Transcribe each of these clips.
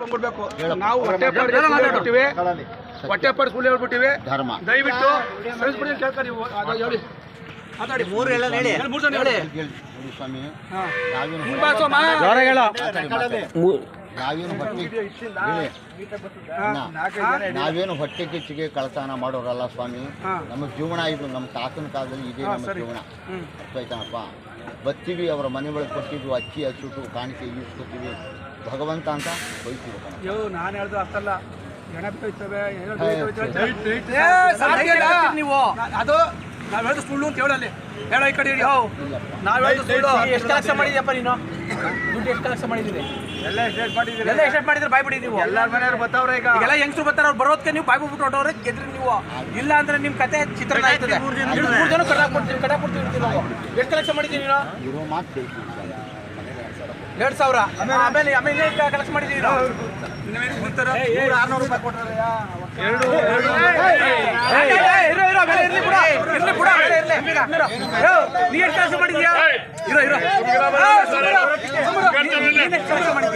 ಬಂದ್ಬಿಡ್ಬೇಕು. ನಾವು ಹೊಟ್ಟೆ ಹೊಟ್ಟೆ ಸುಳ್ಳು ಹೇಳ್ಬಿಟ್ಟಿವಿ. ದಯವಿಟ್ಟು ಕ್ಷಮಿಸ್ಬಿಡಿ ಅಂತ ಕೇಳ್ತಾರೆ ನೀವು. ಹೇಳಿ. ಮಾತಾಡಿ. ಮೂರು ಹೇಳಿ. ಮೂರು ಜನ ಹೇಳಿ. ಹೇಳಿ ನೋಡಿ ಸ್ವಾಮಿ. ಹಾ. ನಾವೇನು ಹೊಟ್ಟೆ ನಾವೇನು ಕಿಚ್ಚಿಗೆ ಕಳತನ ಮಾಡೋರಲ್ಲ ಸ್ವಾಮಿ. ನಮ್ಮ ಜೀವನ ಇದು ನಮ್ಮ ತಾತನ ಕಾಲದಲ್ಲಿ ಇದೇ ನಮ್ಮ. ಜೀವನ. ಅರ್ಥಾಯ್ತಾನಪ್ಪ ಬತ್ತೀವಿ ಅವರ ಮನೆ ಒಳಗೆ ಕೊಟ್ಟಿದ್ವು ಅಕ್ಕಿ ಹಚ್ಚಿಟ್ಟು ಕಾಣಿಕೆ ಈಸ್ಕೊತೀವಿ ಭಗವಂತ ಅಂತ ಬೈತೀವಿ. ಅಯ್ಯೋ ನಾನು ಹೇಳ್ದು ಅರ್ಥಲ್ಲ. ನೀವು. ಅದು ನಾವ್ ಹೇಳ್ದು ಸುಳ್ಳು ಅಂತ ಹೇಳಲ್ಲಿ. ಹೇಳ ಈ ಕಡೆ ಹೋ. ನಾವ್ ಹೇಳ್ದು ಸುಳ್ಳು. ಎಷ್ಟು ಲಕ್ಷ ಮಾಡಿದ್ಯಪ್ಪ ನೀನು? ದುಡ್ಡು ಎಷ್ಟು ಕೆಲಸ ಮಾಡಿದ್ದೀರಿ? ಎಲ್ಲ ಎಷ್ಟೇಟ್ ಮಾಡಿದ್ದೀರಿ? ಎಲ್ಲ ಎಷ್ಟು ಮಾಡಿದ್ರೆ? ಬಾಯ್ ಬಿಡಿ ನೀವು. ಎಲ್ಲಾರ ಮನೆಯವ್ರು ಬರ್ತಾವ್ರೆ ಈಗ. ಎಲ್ಲ ಹೆಂಗಸ್ರು ಬರ್ತಾರೆ ಅವ್ರು ಬರೋದಕ್ಕೆ ನೀವು ಬಾಯ್ ಬಿಟ್ಟು ಹೊಟ್ಟವ್ರೆ ಗೆದ್ರಿ ನೀವು. ಇಲ್ಲ ಅಂದ್ರೆ ನಿಮ್ ಕತೆ ಚಿತ್ರಣ ಆಯ್ತದೆ. ಮೂರು ಜನ ಕಡಾಕ್ ಕೊಡ್ತೀವಿ ಕಡಾಕ್ ಕೊಡ್ತೀವಿ ನಾವು. ಎಷ್ಟು ಕೆಲಸ ಮಾಡಿದ್ದೀನಿ ನೀನು? ಇರೋ ಮಾತು. ಎರಡು ಸಾವಿರ ಆಮೇಲೆ ಆಮೇಲೆ ಕಲೆಕ್ಟ್ ಮಾಡಿದ್ದೀವಿ ಆರ್ನೂರು ರೂಪಾಯಿ ಎರಡು ಇರು, ಇರು, ಆಮೇಲೆ ಇರ್ಲಿ ಬಿಡ ಇರ್ಲಿ ಬಿಡು, ಆಮೇಲೆ ಇರ್ಲಿ. ಯೋ, ನೀ ಎಷ್ಟು ಕೆಲಸ ಮಾಡಿದ್ಯಾ ಇರೋ ಇರೋ ನೀನ್ ಎಷ್ಟು ಕೆಲಸ ಮಾಡಿದ್ಯಾ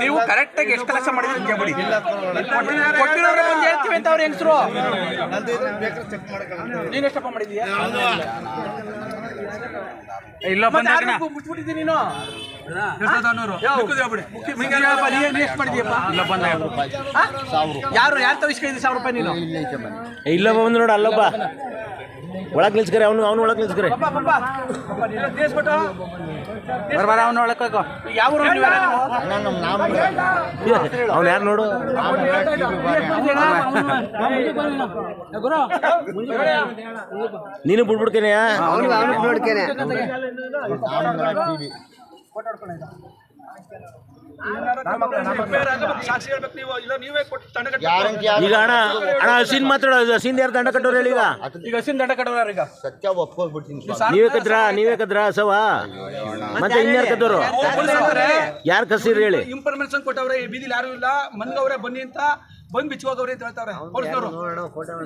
ನೀವು ಕರೆಕ್ಟ್ ಆಗಿ ಎಷ್ಟು ಕೆಲಸ ಮಾಡಿದ್ರಿ ಕೇಳ್ಬಿಡಿ ಕೊಟ್ಟಿರೋರೆ ಬಂದು ಹೇಳ್ತೀವಿ ಅಂತ ಅವ್ರ ಹೆಂಗಸರು ನೀನ್ ಎಷ್ಟಪ್ಪ ಮಾಡಿದೀಯ ಇಲ್ಲ ಮುಟ್ಬಿಟ್ಟಿದ್ದೀನಿ ಯಾರು ನೀನು? ಯಾರು ಯಾರು ತವಿಸ್ಕೊಂಡಿದ್ದಿ ಸಾವಿರ ರೂಪಾಯಿ ನೀನು ಇಲ್ಲೇ ಬಂದು ನೋಡು ಅಲ್ಲೊಬ್ಬ ಒಳಗ್ ನಿಲ್ಸ್ಕರೆ ಅವನು ಅವನು ಒಳಗೆ ನಿಲ್ಸ್ಕರಿ. ಬರ್ಬಾರ ಅವನು ಒಳಕೋಕೋ ಯಾವ ಯಾರು ನೋಡು? ಅವ್ನು ಯಾರು ನೀನು ಬಿಡ್ಬಿಡ್ಕೇನೆಯಾ ಟಿವಿ ಸಾಕ್ಷಿ ಈಗ ಅಣ್ಣ ಅಣ್ಣ ಹಸಿನ್ ಮಾತಾಡೋದು ಹಸಿನ್ ಯಾರು ದಂಡ ಕಟ್ಟೋರು ಹೇಳಿ ಈಗ ಈಗ ಹಸಿನ ದಂಡ ಕಟ್ಟೋರು ಈಗ ಸತ್ಯ ಒಪ್ಕೊಳ್ಬಿಡ್ತೀನಿ ನೀವೇ? ಕದ್ರ ನೀವೇ ಕದ್ರ ಸವ ಮತ್ತೆ ಇನ್ಯಾರು ಕದ್ದೋರು ಯಾರು ಕಸಿರಿ ಹೇಳಿ? ಇನ್ಫಾರ್ಮೇಶನ್ ಕೊಟ್ಟವ್ರೆ ಬೀದಿಲಿ ಯಾರು ಇಲ್ಲ ಮನ್ಗವ್ರೆ ಬನ್ನಿ ಅಂತ ಬಂದ್ ಬಿಚ್ಚೋಗವ್ರೆ ಅಂತ ಹೇಳ್ತಾವ್ರೆ ಪೊಲೀಸ್ನವರು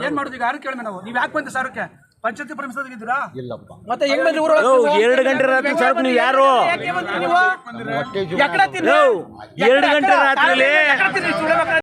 ಏನ್ ಮಾಡುದು ಈಗ ಯಾರು ಕೇಳ್ಮೆ ನಾವು ನೀವ್ ಯಾಕೆ ಬಂದ ಸಾರಕ್ಕೆ ಪಂಚಾಯತಿ ಪರಮಿಸೋದಿದ್ದೀರಾ ಇಲ್ಲಪ್ಪ. ಮತ್ತೆ ಹೆಂಗ್ ಬಂದ್ರಿ ಊರು? ಯೋ ಎರಡು ಗಂಟೆ ರಾತ್ರಿ ಸಾಕು ನೀವು ಯಾರು? ಯಾಕೆ ಬಂದ್ರಿ ನೀವು? ಎರಡು ಗಂಟೆ ರಾತ್ರಿಲಿ. ಎಕ್ಕಡ ತಿನ್ನು, ಸುಳ್ಳು ಮಕ್ಕಳ